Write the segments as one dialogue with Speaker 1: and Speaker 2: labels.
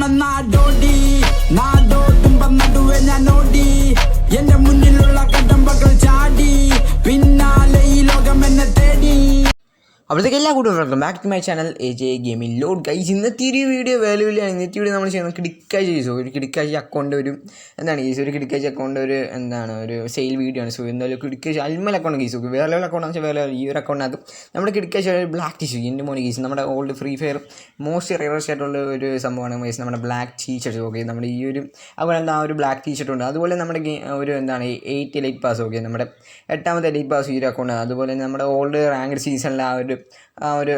Speaker 1: မနာဒိုဒီနာ
Speaker 2: അപ്പോഴത്തേക്ക് എല്ലാ കൂട്ടുകാർക്കും back to my channel A J gaming lord guys ഇന്നത്തെ ഒരു വീഡിയോ വാല്യൂവിലാണ് ഇന്നത്തെ വീഡിയോ നമ്മൾ ചെയ്യുന്നത് കിടിക്കാഴ്ച ചെയ്തു ഒരു കിടിക്കാഴ്ച അക്കൗണ്ട് ഒരു എന്താണ് ഗീസ് ഒരു കിടിക്കാഴ്ച അക്കൗണ്ട് ഒരു എന്താണ് ഒരു സെയിൽ വീഡിയോ ആണ്. സോ എന്തായാലും കിടിക്കാഴ്ച അൽമൽ അക്കൗണ്ട് ഗീസ് വേറെ അക്കൗണ്ട് വെച്ചാൽ വേറെ ഈ ഒരു അക്കൗണ്ടിനകത്ത് നമ്മുടെ കിടിക്കാഴ്ച ഒരു ബ്ലാക്ക് ടീഷർട്ട് എന്റെ മോനെ ഗീസ് നമ്മുടെ old Free Fire most rarest ആയിട്ടുള്ള ഒരു സംഭവമാണ് ഗീസ് നമ്മുടെ ബ്ലാക്ക് ടീഷർട്ട് ഓക്കെ നമ്മുടെ ഈ ഒരു അതുപോലെ എന്താ ഒരു ബ്ലാക്ക് ടീഷർട്ട് ഉണ്ട്. അതുപോലെ നമ്മുടെ ഒരു എന്താണ് എയ്റ്റ് എലൈറ്റ് പാസ് ഓക്കെ നമ്മുടെ എട്ടാമത്തെ എലൈറ്റ് പാസ് ഈ ഒരു അക്കൗണ്ട് അതുപോലെ നമ്മുടെ ഓൾഡ് റാങ്കഡ് സീസണിലെ ആ ഒരു ആ ഒരു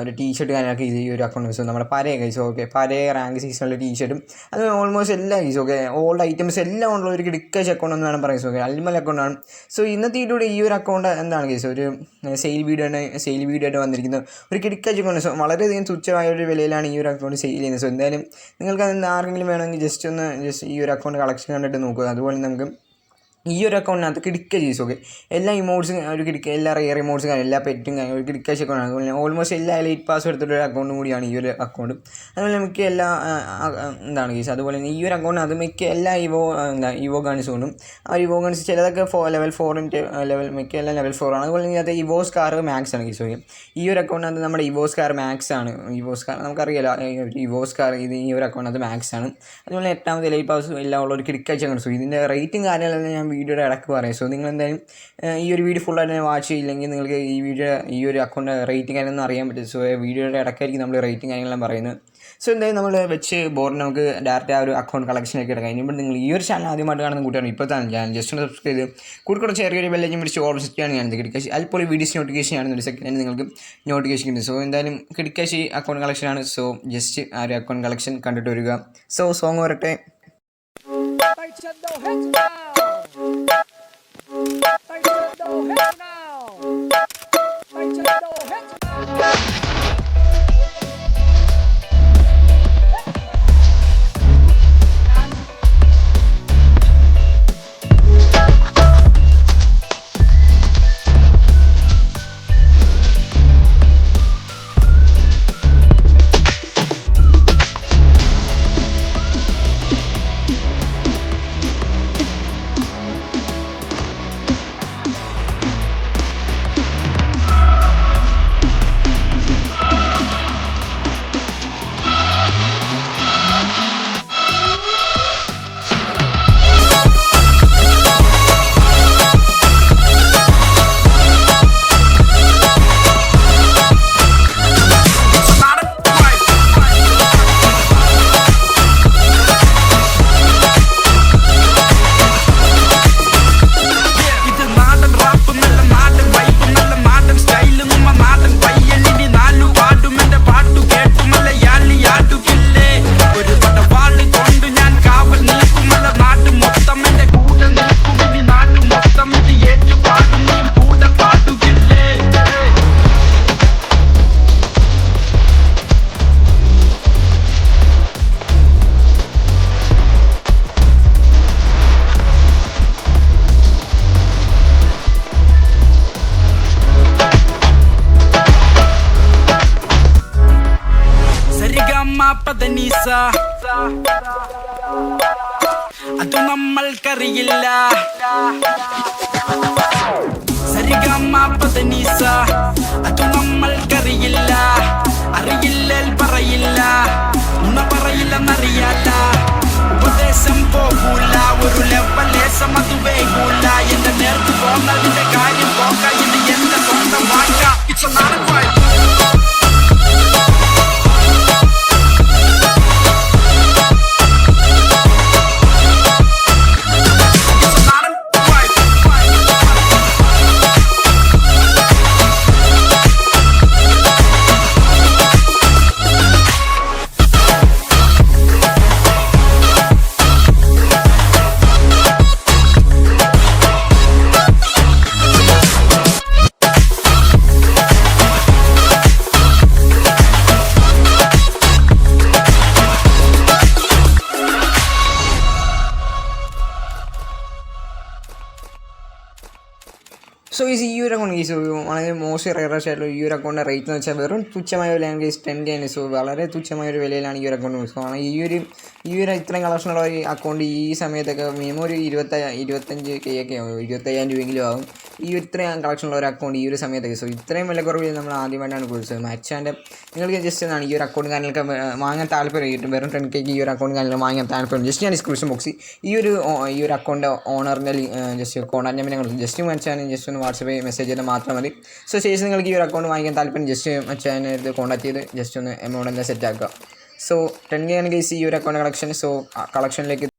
Speaker 2: ഒരു ടീഷർട്ട് കാര്യങ്ങളൊക്കെ ഈ ഒരു അക്കൗണ്ട് വെച്ചു നമ്മുടെ പഴയ കൈസ് ഓക്കെ പഴയ റാങ്ക് സീസണിലെ ടീഷർട്ടും അത് ഓൾമോസ്റ്റ് എല്ലാ കൈസ് ഓക്കെ ഓൾഡ് ഐറ്റംസ് എല്ലാം ഉള്ള ഒരു കിടക്കാച്ച് അക്കൗണ്ട് എന്ന് വേണം പറയാം ഓക്കെ അൽമൽ അക്കൗണ്ടാണ് സോ ഇന്നത്തെ ഇതിലൂടെ ഈ ഒരു അക്കൗണ്ട് എന്താണ് കേസ് ഒരു സെയിൽ വീഡിയോ ആണ് സെയിൽ വീഡിയോ ആയിട്ട് വന്നിരിക്കുന്നത്. ഒരു കിടക്കാച്ച് അക്കൗണ്ട് സോ വളരെയധികം തുച്ഛമായ ഒരു വിലയിലാണ് ഈ ഒരു അക്കൗണ്ട് സെയിൽ ചെയ്യുന്നത്. സോ എന്തായാലും നിങ്ങൾക്ക് അത് ആർക്കെങ്കിലും വേണമെങ്കിൽ ജസ്റ്റ് ഒന്ന് ജസ്റ്റ് ഈ ഒരു അക്കൗണ്ട് കളക്ഷൻ കണ്ടിട്ട് നോക്കുക. അതുപോലെ നമുക്ക് ഈ ഒരു അക്കൗണ്ടിനകത്ത് കിടിക്ക ചെയ്സ് ഓക്കെ എല്ലാ ഇമോട്ട്സും ഒരു കിടിക്ക എല്ലാ റിയർ ഇമോട്ട്സും കാര്യം എല്ലാ പെറ്റും ഒരു കിടിക്കാശ് അക്കൗണ്ടാണ് ഓൾമോസ്റ്റ് എല്ലാ ലൈറ്റ് പാസ് എടുത്തിട്ട് ഒരു അക്കൗണ്ടും കൂടിയാണ് ഈ ഒരു അക്കൗണ്ട് അതുപോലെ നമുക്ക് എല്ലാ എന്താണ് കേസ് അതുപോലെ തന്നെ ഈ ഒരു അക്കൗണ്ടിനകത്ത് മിക്ക എല്ലാ ഇവോ എന്താ ഇവോ ഗൺസും കൊണ്ടും ആ ഇവോ ഗൺസ് ചിലതൊക്കെ ഫോ ലെവൽ ഫോറിന്റെ ലെവൽ മിക്ക എല്ലാം ലെവൽ ഫോർ ആണ്. അതുപോലെ തന്നെ അത് ഇവോസ് കാർ മാക്സ് ആണ് കേസ് ഓക്കെ ഈ ഒരു അക്കൗണ്ടിനകത്ത് നമ്മുടെ ഇവോസ് കാർ മാക്സ് ആണ്. ഇവോസ് കാർ നമുക്കറിയാലോ ഇവോസ് കാർ ഇത് ഈ ഒരു അക്കൗണ്ടിനകത്ത് മാക്സ് ആണ്. അതുപോലെ എട്ടാമത്തെ ലൈറ്റ് പാസ് എല്ലാം ഉള്ള ഒരു കിടക്കാഴ്ച കണ്ടു സോ ഇതിന്റെ റേറ്റും കാര്യങ്ങളെല്ലാം ഞാൻ വീഡിയോയുടെ ഇടയ്ക്ക് പറയാം. സോ നിങ്ങൾ എന്തായാലും ഈ ഒരു വീഡിയോ ഫുള്ളായിട്ട് വാച്ച് ചെയ്യില്ലെങ്കിൽ നിങ്ങൾക്ക് ഈ വീഡിയോ ഈ ഒരു അക്കൗണ്ട് റേറ്റിംഗ് കാര്യമൊന്നും അറിയാൻ പറ്റും സോ വീഡിയോയുടെ ഇടയ്ക്കായിരിക്കും നമ്മൾ റേറ്റിംഗ് കാര്യങ്ങളെല്ലാം പറയുന്നത്. സോ എന്തായാലും നമ്മൾ വെച്ച് ബോർഡ് നമുക്ക് ഡയറക്റ്റ് ആ ഒരു അക്കൗണ്ട് കളക്ഷനൊക്കെ എടുക്കാം. ഇനി നിങ്ങൾ ഈ ഒരു ചാനൽ ആദ്യമായിട്ട് കാണുന്ന കൂട്ടിയാണ് ഇപ്പോൾ തന്നെ ഞാൻ ജസ്റ്റ് ഒന്ന് സബ്സ്ക്രൈബ് ചെയ്ത് കൂടെ കൂടെ ചെറിയൊരു ബെല്ലേജും പിടിച്ച് ഓർഡർ സെറ്റാണ് ഞാൻ കിടക്കാശി അതിപ്പോൾ വീഡിയോസ് നോട്ടിഫിക്കേഷൻ ആണ് ഒരു സെക്കൻഡ് നിങ്ങൾക്ക് നോട്ടിഫിക്കേഷൻ കിട്ടും സോ എന്തായാലും കിടക്കാശി അക്കൗണ്ട് കളക്ഷനാണ് സോ ജസ്റ്റ് ആ ഒരു അക്കൗണ്ട് കളക്ഷൻ കണ്ടിട്ട് വരിക. സോ സോങ് വരട്ടെ.
Speaker 3: Tighten the hips now.
Speaker 1: Tighten the head now. അത് നമ്മൾക്കറിയില്ല സരിഗമ അത് നമ്മൾക്കറിയില്ല അറിയില്ലേൽ പറയില്ല നുണ പറയില്ലെന്നറിയാത്ത ഉപദേശം പോകൂല ഒരു ലെവലേശം അത് വേകൂല എന്റെ നേർക്ക് പോന്നതിന്റെ കാര്യം പോക്ക ഇത് എന്റെ സ്വന്തം വാക്ക ഇറ്റ്സ് നാടൻ
Speaker 2: ഒരു അക്കൗണ്ട് ഈസ് വളരെ മോശം റയറസ് ആയിട്ടുള്ള ഈ ഒരു അക്കൗണ്ട് റേറ്റ് എന്ന് വെച്ചാൽ വെറും തുച്ഛമായ വിലയാണ് ലാംഗ്വേജ് ടെൻ ആണ് സോ വളരെ തുച്ഛമായ ഒരു വിലയിലാണ് ഈ ഒരു അക്കൗണ്ട് സോ ആണ് ഈ ഒരു ഈ ഒരു ഇത്രയും കളക്ഷനുള്ള ഒരു അക്കൗണ്ട് ഈ സമയത്തൊക്കെ മിനിമം ഒരു ഇരുപത്ത ഇരുപത്തഞ്ച് കെ ഒക്കെ ആവും ഇരുപത്തയ്യായിരം രൂപയെങ്കിലും ആവും. ഈ ഒരു ഇത്രയും കളക്ഷനുള്ള ഒരു അക്കൗണ്ട് ഈ ഒരു സമയത്തൊക്കെ സോ ഇത്രയും വില കുറവിൽ നമ്മൾ ആദ്യമായിട്ടാണ് കുറിച്ചത് മാച്ചാന്റെ നിങ്ങൾക്ക് ജസ്റ്റ് എന്നാണ് ഈ ഒരു അക്കൗണ്ട് കാര്യങ്ങളൊക്കെ വാങ്ങാൻ താല്പര്യം കിട്ടും വെറും ടെൻ കെക്ക് ഈ ഒരു അക്കൗണ്ട് കാര്യങ്ങൾ വാങ്ങാൻ താല്പര്യം. ജസ്റ്റ് ഞാൻ ഡിസ്ക്രിപ്ഷൻ ബോക്സിൽ ഈ ഒരു ഈ ഒരു അക്കൗണ്ട് ഓണറിന്റെ ജസ്റ്റ് കോൺടാക്ട് നമ്പർ ഞങ്ങൾ ജസ്റ്റ് മച്ചാൻ ജസ്റ്റ് ഒന്ന് വാട്സപ്പ് മെസ്സേജ് ചെയ്താൽ മാത്രം മതി. സോ ശേഷം നിങ്ങൾക്ക് ഈ ഒരു അക്കൗണ്ട് വാങ്ങിക്കാൻ താല്പര്യം ജസ്റ്റ് മച്ചാനെ ഇത് കോൺടാക്ട് ചെയ്ത് ജസ്റ്റ് ഒന്ന് എമൗണ്ട് സെറ്റ് ആക്കുക. സോ ടെൻ കെ ആണ് കേസ് ഈ ഒരു അക്കൗണ്ട് കളക്ഷൻ സോ കളക്ഷനിലേക്ക്